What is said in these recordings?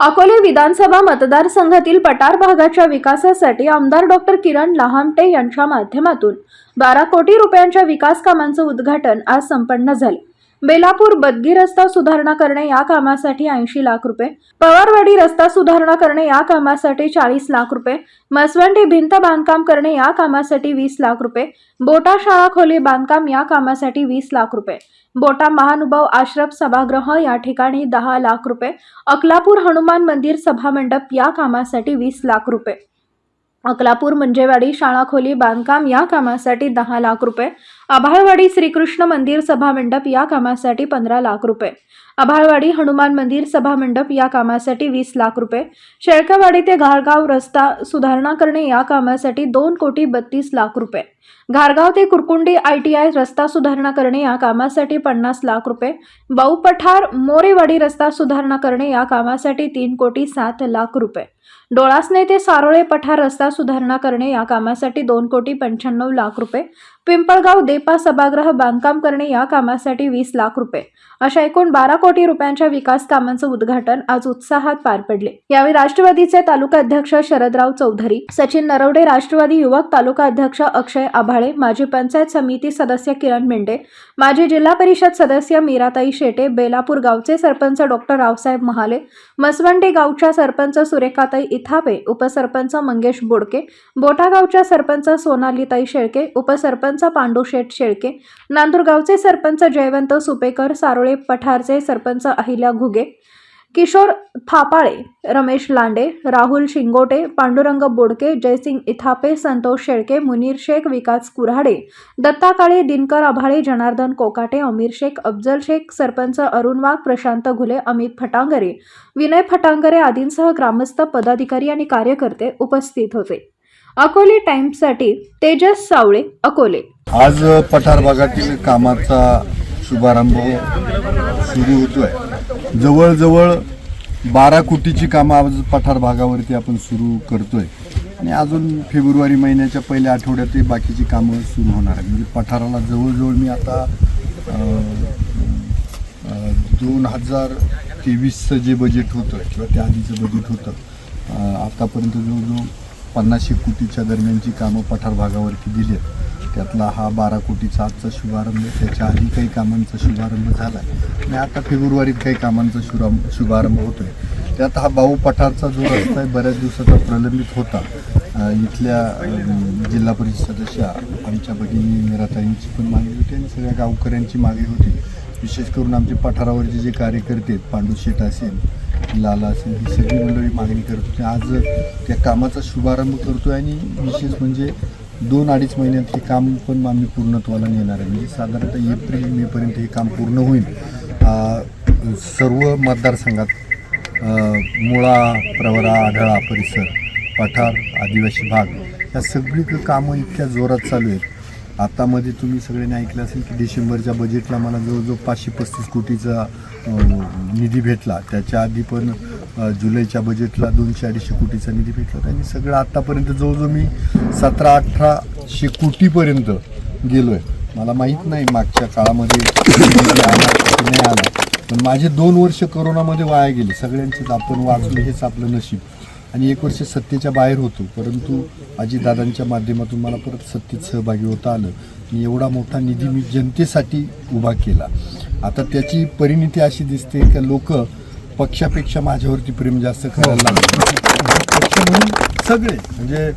अकोले विधानसभा मतदारसंघातील पठार भागाच्या विकासासाठी आमदार डॉक्टर किरण लहामटे यांच्या माध्यमातून बारा कोटी रुपयांच्या विकास कामांचं उद्घाटन आज संपन्न झाले. बेलापूर बदगी रस्ता सुधारणा करणे या कामासाठी ऐंशी लाख रुपये. पवारवाडी रस्ता सुधारणा करणे या कामासाठी चाळीस लाख रुपये. मसवंडी भिंत बांधकाम करणे या कामासाठी वीस लाख रुपये. बोटा शाळा खोली बांधकाम या कामासाठी वीस लाख रुपये. बोटा महानुभाव आश्रम सभागृह या ठिकाणी दहा लाख रुपये. अकलापूर हनुमान मंदिर सभामंडप या कामासाठी वीस लाख रुपये. अकलापूर मंजेवाडी शाळा खोली बांधकाम या कामासाठी दहा लाख रुपये. आभाळवाडी श्रीकृष्ण मंदिर सभा मंडप या कामासाठी पंधरा लाख रुपये. आभाळवाडी हनुमान मंदिर सभा मंडप या कामासाठी वीस लाख रुपये. शेळकावाडी ते घारगाव रस्ता सुधारणा करणे या कामासाठी दोन कोटी बत्तीस लाख रुपये. घारगाव ते कुरकुंडी आय टी आय रस्ता सुधारणा करणे या कामासाठी पन्नास लाख रुपये. बाऊ पठार मोरेवाडी रस्ता सुधारणा करणे या कामासाठी तीन कोटी सात लाख रुपये. डोळासने ते सारोळे पठार रस्ता सुधारणा करणे या कामासाठी दोन कोटी पंच्याण्णव लाख रुपये. पिंपळगाव देपा सभागृह बांधकाम करणे या कामासाठी वीस लाख रुपये. अशा एकूण बारा कोटी रुपयांच्या विकास कामांचं उद्घाटन आज उत्साहात पार पडले. यावेळी राष्ट्रवादीचे तालुका अध्यक्ष शरदराव चौधरी सचिन नरवडे राष्ट्रवादी युवक तालुका अध्यक्ष अक्षय आभाळे माजी पंचायत समिती सदस्य किरण मेंढे माजी जिल्हा परिषद सदस्य मीराताई शेटे बेलापूर गावचे सरपंच डॉक्टर रावसाहेब महाले मसवंडे गावच्या सरपंच सुरेखाताई इथापे उपसरपंच मंगेश बोडके बोटा गावच्या सरपंच सोनालीताई शेळके उपसरपंच पांडुशेठ शेळके नांदूरगावचे सरपंच जयवंत सुपेकर सारोळे पठारचे सरपंच अहिल्या घुगे किशोर थापाळे रमेश लांडे राहुल शिंगोटे पांडुरंग बोडके जयसिंग इथापे संतोष शेळके मुनीर शेख विकास कुऱ्हाडे दत्ता काळे दिनकर आभाळे जनार्दन कोकाटे अमीर शेख अफजल शेख सरपंच अरुण वाघ प्रशांत घुले अमित फटांगरे विनय फटांगरे आदींसह ग्रामस्थ पदाधिकारी आणि कार्यकर्ते उपस्थित होते. अकोले टाइम्ससाठी तेजस सावळे अकोले. आज पठार भागातील कामाचा शुभारंभ सुरू होतोय. जवळजवळ बारा कोटीची कामं आज पठार भागावरती आपण सुरू करतोय. आणि अजून फेब्रुवारी महिन्याच्या पहिल्या आठवड्यात बाकीची कामं सुरू होणार आहे म्हणजे पठाराला जवळजवळ मी आता दोन हजार तेवीसचं जे बजेट होतं किंवा त्या आधीचं बजेट होतं आतापर्यंत जवळजवळ पन्नासशे कोटीच्या दरम्यानची कामं पठार भागावरती दिली आहेत. त्यातला हा बारा कोटीचा आजचा शुभारंभ त्याच्या आधी काही कामांचा शुभारंभ झाला आहे आणि आता फेब्रुवारीत काही कामांचा शुभारंभ शुभारंभ होतो आहे त्यात हा भाऊ पठारचा जो रस्ता आहे बऱ्याच दिवसाचा प्रलंबित होता. इथल्या जिल्हा परिषद सदस्या आमच्या भगिनी मिराताईंची पण मागणी होती आणि सगळ्या गावकऱ्यांची मागणी होती. विशेष करून आमचे पठारावरचे जे कार्यकर्ते आहेत पांडू शेट असेल लाला असेल ही सगळी मंडळी मागणी करत होती. आज त्या कामाचा शुभारंभ करतो आहे आणि विशेष म्हणजे दोन अडीच महिन्यात हे काम पण आम्ही पूर्णत्वाला नेणार आहे. म्हणजे साधारणतः एप्रिल मेपर्यंत हे काम पूर्ण होईल. सर्व मतदारसंघात मुळा प्रवरा आढळा परिसर पठार आदिवासी भाग या सगळी कामं इतक्या जोरात चालू आहेत. आतामध्ये तुम्ही सगळ्यांनी ऐकलं असेल की डिसेंबरच्या बजेटला मला जवळजवळ पाचशे पस्तीस कोटीचा निधी भेटला. त्याच्या आधी पण जुलैच्या बजेटला दोनशे अडीचशे कोटीचा निधी भेटला. आणि सगळं आत्तापर्यंत जवळजवळ मी सतरा अठराशे कोटीपर्यंत गेलो आहे मला माहीत नाही मागच्या काळामध्ये आला नाही आला. पण माझे दोन वर्ष कोरोनामध्ये वाया गेले. सगळ्यांचेच आपण वाचलो हेच आपलं नशीब. आणि एक वर्ष सत्तेच्या बाहेर होतो. परंतु अजितदादांच्या माध्यमातून मला परत सत्तेत सहभागी होता आलं. आणि एवढा मोठा निधी मी जनतेसाठी उभा केला. आता त्याची परिणिती अशी दिसते की लोक पक्षापेक्षा माझ्यावरती प्रेम जास्त करायला लागले. पक्ष म्हणून सगळे म्हणजे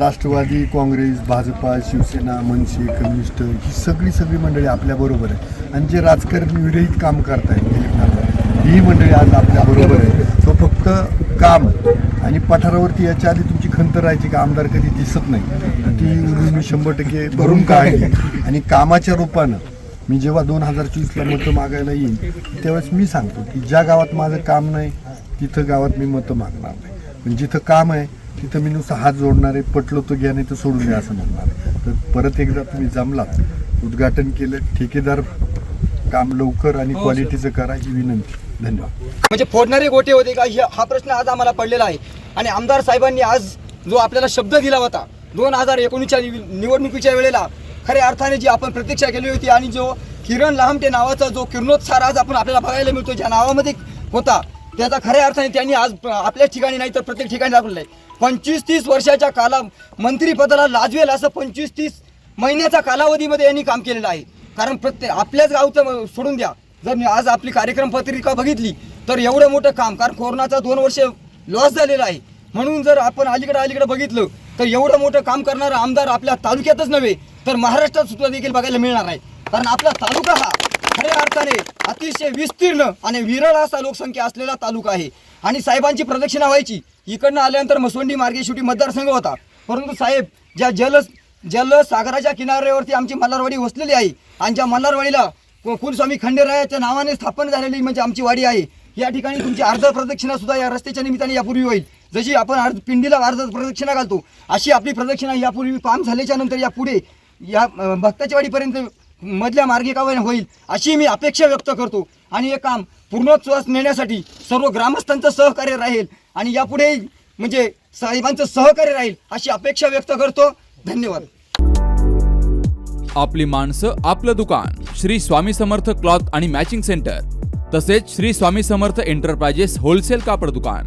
राष्ट्रवादी काँग्रेस भाजपा शिवसेना मनसे कम्युनिस्ट ही सगळी सगळी मंडळी आपल्याबरोबर आहे आणि जे राजकारण विरहित काम करतायत दिलीप ही मंडळी आज आपल्याबरोबर आहे तो फक्त काम आणि पठारावरती याच्या आधी तुमची खंत राहायची का आमदार कधी दिसत नाही. ती मी शंभर टक्के भरून काढली. आणि कामाच्या रूपानं मी जेव्हा दोन हजार चोवीसला मतं मागायला येईन त्यावेळेस मी सांगतो की ज्या गावात माझं काम नाही तिथं गावात मी मतं मागणार नाही. पण जिथं काम आहे तिथं मी नुसतं हात जोडणार आहे पटलो तो घ्या नाही तर सोडून द्या असं म्हणणार आहे. तर परत एकदा तुम्ही जमलात उद्घाटन केलं ठेकेदार काम लवकर आणि क्वालिटीचं करा ही विनंती. धन्यवाद. म्हणजे फोडणारे गोटे होते का? हि- हा प्रश्न आज आम्हाला पडलेला आहे. आणि आमदार साहेबांनी आज जो आपल्याला शब्द दिला होता दोन हजार एकोणीसच्या निव- निवडणुकीच्या वेळेला खऱ्या अर्थाने जी आपण प्रतीक्षा केली होती आणि जो किरण लहामटे नावाचा जो किरणोत्सार आज आपण आपल्याला बघायला मिळतो ज्या नावामध्ये होता त्याचा खऱ्या अर्थाने त्यांनी आज आपल्याच ठिकाणी नाही तर प्रत्येक ठिकाणी दाखवलं आहे पंचवीस तीस वर्षाच्या काला मंत्रीपदाला लाजवेल असं पंचवीस तीस महिन्याच्या कालावधीमध्ये यांनी काम केलेलं आहे. कारण प्रत्येक आपल्याच गावचं सोडून द्या. जर मी आज आपली कार्यक्रम पत्रिका बघितली तर एवढं मोठं काम कारण कोरोनाचा दोन वर्ष लॉस झालेला आहे. म्हणून जर आपण अलीकडे अलीकडे बघितलं तर एवढं मोठं काम करणारा आमदार आपल्या तालुक्यातच नव्हे तर महाराष्ट्रात सुद्धा देखील बघायला मिळणार आहे. कारण आपला तालुका हा खऱ्या अर्थाने अतिशय विस्तीर्ण आणि विरळ असा लोकसंख्या असलेला तालुका आहे. आणि साहेबांची प्रदक्षिणा व्हायची. इकडनं आल्यानंतर मसवंडी मार्गे शेवटी मतदारसंघ होता. परंतु साहेब ज्या जल जल सागराच्या किनाऱ्यावरती आमची मल्हारवाडी वसलेली आहे आणि ज्या मल्हारवाडीला कु- कुलस्वामी खंडेरायाच्या नावाने स्थापन झालेली म्हणजे आमची वाडी आहे या ठिकाणी तुमची अर्ध प्रदक्षिणा सुद्धा या रस्त्याच्या निमित्ताने यापूर्वी होईल. जशी आपण अर्ध पिंडीला अर्ध प्रदक्षिणा घालतो अशी आपली प्रदक्षिणा यापूर्वी काम झाल्याच्यानंतर या पुढे या भक्ताच्या वाडीपर्यंत मधल्या मार्गिकावर होईल अशी मी अपेक्षा व्यक्त करतो. आणि हे काम पूर्णत्वास नेण्यासाठी सर्व ग्रामस्थांचं सहकार्य राहील आणि यापुढे म्हणजे साहेबांचं सहकार्य राहील अशी अपेक्षा व्यक्त करतो. धन्यवाद. आपली माणसं आपलं दुकान श्री स्वामी समर्थ क्लॉथ आणि मॅचिंग सेंटर तसेच श्री स्वामी समर्थ एंटरप्राइजेस होलसेल कापड दुकान.